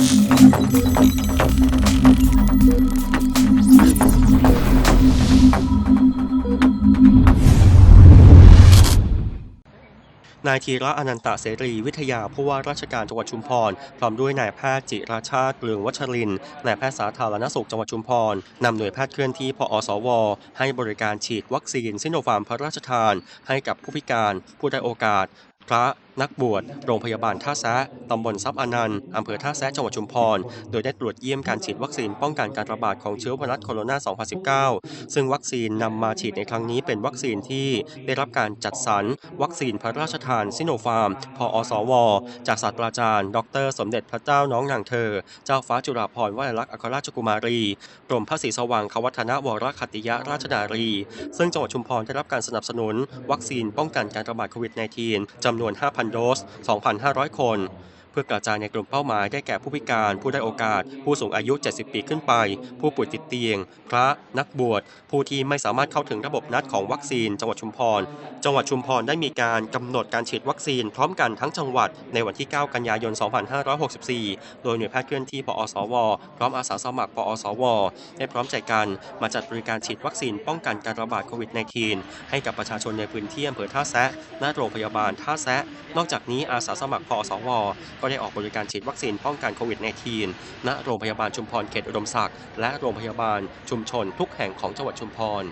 นายธีระอนันตเสรีวิทยาผู้ว่าราชการจังหวัดชุมพร พร้อมด้วยนายแพทย์จิราชาติเกลืองวัชรินนายแพทย์สาธารณสุขจังหวัดชุมพรนำหน่วยแพทย์เคลื่อนที่พอสว ให้บริการฉีดวัคซีนซิโนฟาร์มพระราชทาน ให้กับผู้พิการ ผู้ได้โอกาส พระนักบวช โรงพยาบาลท่าแซะตำบลทรัพย์อนันต์อำเภอท่าแซะจังหวัดชุมพร โดยได้ตรวจเยี่ยมการฉีดวัคซีนป้องกันการระบาดของเชื้อไวรัสโคโรนา 2019 ซึ่งวัคซีนนำมาฉีดในครั้งนี้เป็นวัคซีนที่ได้รับการจัดสรร วัคซีนพระราชทานซิโนฟาร์ม พอสว จากศาสตราจารย์ ดร สมเด็จพระเจ้าน้องนางเธอ เจ้าฟ้าจุฬาภรณ์วัยลักษณ์อัครราชกุมารี กรมพระศรีสว่างควัฒนวรคตติยราชนารี ซึ่งจังหวัดชุมพรได้รับการสนับสนุน วัคซีนป้องกันการระบาดโควิด -19 จำนวน5,000โดส 2,500 คน เพื่อกระจายในกลุ่มเป้าหมายได้แก่ผู้พิการ ผู้ได้โอกาส ผู้สูงอายุ 70 ปีขึ้นไป ผู้ป่วยติดเตียง พระนักบวช ผู้ที่ไม่สามารถเข้าถึงระบบนัดของวัคซีน จังหวัดชุมพร จังหวัดชุมพรได้มีการกำหนดการฉีดวัคซีนพร้อมกันทั้งจังหวัดในวันที่ 9 กันยายน 2564 โดยหน่วยแพทย์เคลื่อนที่ปอสว พร้อมอาสาสมัครปอสว ได้พร้อมใจกันมาจัดบริการฉีดวัคซีนป้องกันการระบาดโควิด -19 ให้กับประชาชนในพื้นที่อำเภอท่าแซะณโรงพยาบาลท่าแซะ นอกจากนี้อาสาสมัครปอสวก็ได้ออกบริการฉีดวัคซีนป้องกันโควิด -19 ณ โรงพยาบาลชุมพรเขตอุดมศักดิ์และโรงพยาบาลชุมชนทุกแห่งของจังหวัดชุมพร